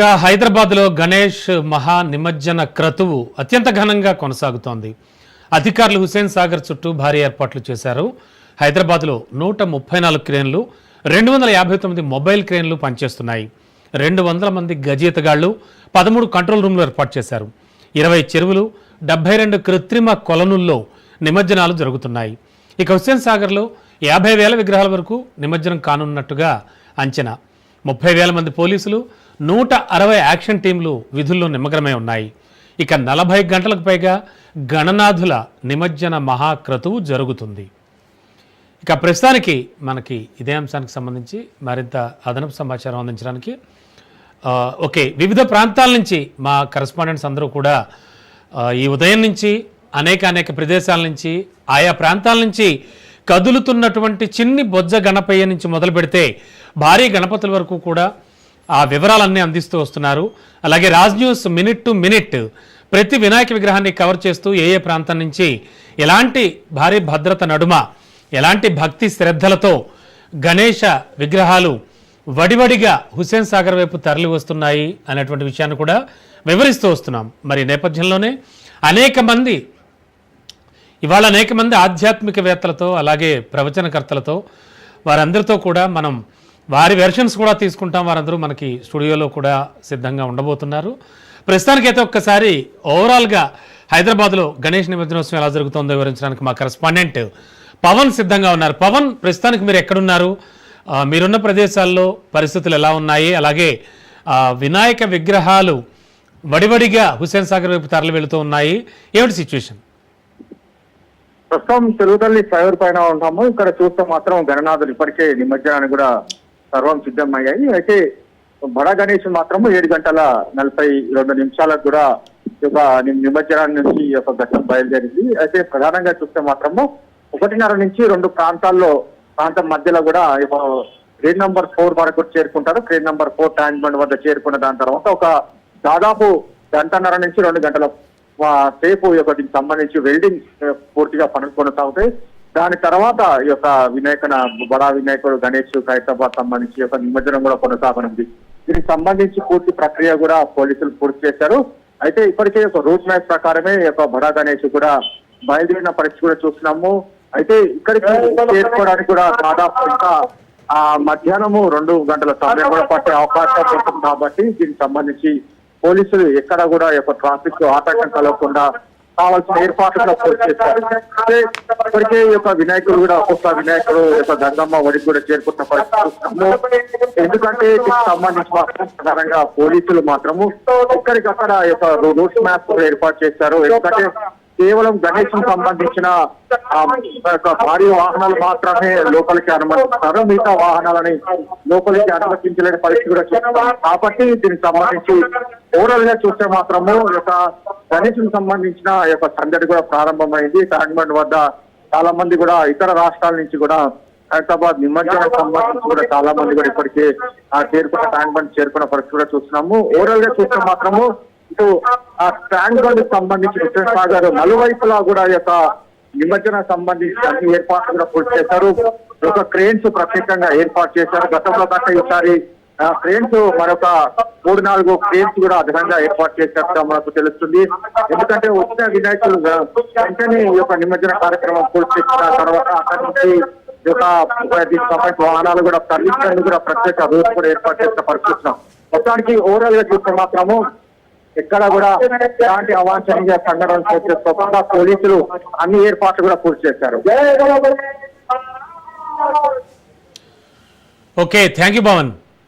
ఇక హైదరాబాద్లో గణేష్ మహా నిమజ్జన క్రతువు అత్యంత ఘనంగా కొనసాగుతోంది. అధికారులు హుసేన్ సాగర్ చుట్టూ భారీ ఏర్పాట్లు చేశారు. హైదరాబాద్లో నూట ముప్పై నాలుగు క్రేన్లు రెండు వందల యాభై తొమ్మిది మొబైల్ క్రేన్లు పనిచేస్తున్నాయి. రెండు వందల మంది గజీతగాళ్ళు పదమూడు కంట్రోల్ రూమ్లు ఏర్పాటు చేశారు. ఇరవై చెరువులు డెబ్బై రెండు కృత్రిమ కొలనుల్లో నిమజ్జనాలు జరుగుతున్నాయి. ఇక హుస్సేన్ సాగర్లో యాభై వేల విగ్రహాల వరకు నిమజ్జనం కానున్నట్టుగా అంచనా. ముప్పై వేల మంది పోలీసులు నూట అరవై యాక్షన్ టీంలు విధుల్లో నిమగ్నమై ఉన్నాయి. ఇక నలభై గంటలకు పైగా గణనాథుల నిమజ్జన మహాక్రతువు జరుగుతుంది. ఇక ప్రస్తుతానికి మనకి ఇదే అంశానికి సంబంధించి మరింత అదనపు సమాచారం అందించడానికి ఓకే వివిధ ప్రాంతాల నుంచి మా కరెస్పాండెంట్స్ అందరూ కూడా ఈ ఉదయం నుంచి అనేక అనేక ప్రదేశాల నుంచి ఆయా ప్రాంతాల నుంచి కదులుతున్నటువంటి చిన్ని బొజ్జ గణపయ్య నుంచి మొదలు పెడితే భారీ గణపతుల వరకు కూడా ఆ వివరాలన్నీ అందిస్తూ వస్తున్నారు. అలాగే Raj news minute to minute ప్రతి వినాయక విగ్రహాన్ని కవర్ చేస్తూ ఏ ఏ ప్రాంతం నుంచి ఎలాంటి భారీ భద్రత నడుమ ఎలాంటి భక్తి శ్రద్ధలతో గణేష విగ్రహాలు వడివడిగా హుస్సేన్ సాగర్ వైపు తరలి వస్తున్నాయి అనేటువంటి విషయాన్ని కూడా వివరిస్తూ వస్తున్నాం. మరి నేపథ్యంలోనే అనేక మంది ఇవాళ అనేక మంది ఆధ్యాత్మికవేత్తలతో అలాగే ప్రవచనకర్తలతో వారందరితో కూడా మనం వారి వెర్షన్స్ కూడా తీసుకుంటాం. వారందరూ మనకి స్టూడియోలో కూడా సిద్ధంగా ఉండబోతున్నారు. ప్రస్తుతానికైతే ఒక్కసారి ఓవరాల్గా హైదరాబాద్లో గణేష్ నిమజ్జనోత్సవం ఎలా జరుగుతుందో వివరించడానికి మా కరస్పాండెంట్ పవన్ సిద్ధంగా ఉన్నారు. పవన్ ప్రస్తుతానికి మీరు ఎక్కడున్నారు? మీరున్న ప్రదేశాల్లో పరిస్థితులు ఎలా ఉన్నాయి? అలాగే వినాయక విగ్రహాలు వడివడిగా హుస్సేన్ సాగర్ వైపు తరలి వెళుతూ ఉన్నాయి. ఏమిటి సిచ్యువేషన్ ప్రస్తుతం తెలుగుతల్లి ఫ్లైఓవర్ పైన ఉంటాము ఇక్కడ చూస్తే మాత్రం గణనాథులు ఇప్పటికే నిమజ్జనానికి కూడా సర్వం సిద్ధమయ్యాయి. అయితే బడ గణేష్ మాత్రం ఏడు గంటల నలభై రెండు నిమిషాలకు కూడా ఒక నిమజ్జనం నిమజ్జనాన్ని నుంచి ఒక ఘట్టం బయలుదేరింది. అయితే ప్రధానంగా చూస్తే మాత్రము ఒకటిన్నర నుంచి రెండు ప్రాంతాల్లో ప్రాంతం మధ్యలో కూడా ఈ నంబర్ ఫోర్ వరకు చేరుకుంటారు. Crane number four tank bund వద్ద చేరుకున్న దాని తర్వాత ఒక దాదాపు గంటన్నర నుంచి రెండు గంటల సేపు దీనికి సంబంధించి వెల్డింగ్ పూర్తిగా పనులు కొనసాగుతాయి. దాని తర్వాత ఈ యొక్క వినాయకన బడా వినాయకుడు గణేష్ ఖైరతాబాద్ సంబంధించి యొక్క నిమజ్జనం కూడా కొనసాగనుంది. దీనికి సంబంధించి పూర్తి ప్రక్రియ కూడా పోలీసులు పూర్తి చేశారు. అయితే ఇప్పటికే ఒక రూట్ మ్యాప్ ప్రకారమే ఈ యొక్క బడా గణేష్ కూడా బయలుదేరిన పరిస్థితి కూడా చూస్తున్నాము. అయితే ఇక్కడికి చేరుకోవడానికి కూడా దాదాపు ఇంకా ఆ మధ్యాహ్నము రెండు గంటల సమయం కూడా పట్టే అవకాశం ఉంటుంది కాబట్టి దీనికి సంబంధించి పోలీసులు ఎక్కడ కూడా ఈ యొక్క ట్రాఫిక్ ఆటంకం కలగకుండా కావాల్సిన ఏర్పాట్లు పూర్తి చేశారు. ఇప్పటికే ఈ యొక్క వినాయకుడు కూడా ఒక్కొక్క వినాయకుడు యొక్క గంగమ్మ ఒడికి కూడా చేరుకున్న పరిస్థితి ఎందుకంటే దీనికి సంబంధించి ప్రధానంగా పోలీసులు మాత్రము ఎక్కడికక్కడ యొక్క రూట్ మ్యాప్ ఏర్పాటు చేశారు. ఎందుకంటే కేవలం గణేష్ సంబంధించిన యొక్క భారీ వాహనాలు మాత్రమే లోపలికి అనుమతిస్తారు. మిగతా వాహనాలని లోపలికి అనుమతించలేని పరిస్థితి కూడా చూస్తున్నాం. కాబట్టి దీనికి సంబంధించి ఓవరాల్గా చూస్తే మాత్రము ఒక యొక్క సంబంధించిన యొక్క సందడి కూడా ప్రారంభమైంది. ట్యాంక్మెంట్ వద్ద చాలా మంది కూడా ఇతర రాష్ట్రాల నుంచి కూడా హైదరాబాద్ నిమజ్జనం సంబంధించి కూడా చాలా మంది కూడా ఇప్పటికే ఆ చేరుకున్న ట్యాంక్ బండ్ చేరుకున్న పరిస్థితి కూడా చూస్తున్నాము. ఓవరాల్గా చూస్తే మాత్రము ఇటు ఆ ట్యాంక్ బండ్ సంబంధించి హుస్సేన్ సాగర్ నలువైపులా కూడా యొక్క నిమజ్జన సంబంధించి అన్ని ఏర్పాట్లు కూడా పూర్తి చేశారు. ఒక క్రేన్స్ ప్రత్యేకంగా ఏర్పాటు చేశారు. గతంలో కంటే ఈసారి క్రేన్స్ మరొక మూడు నాలుగు క్రేన్స్ కూడా అదనంగా ఏర్పాటు చేసినట్టుగా మనకు తెలుస్తుంది. ఎందుకంటే వచ్చిన వినాయకులు వెంటనే ఈ యొక్క నిమజ్జన కార్యక్రమం పూర్తి చేసిన తర్వాత అక్కడి నుంచి ఈ యొక్క వాహనాలు కూడా తరలించడానికి కూడా ప్రత్యేక రూట్ కూడా ఏర్పాటు చేసిన పరిస్థితున్నాం మొత్తానికి ఓవరాల్గా చూస్తే మాత్రము ఎక్కడ కూడా ఎలాంటి అవాంఛనీయ సంఘటనలు చోటు పోలీసులు అన్ని ఏర్పాట్లు కూడా పూర్తి చేశారు. Okay thank you Bhavan.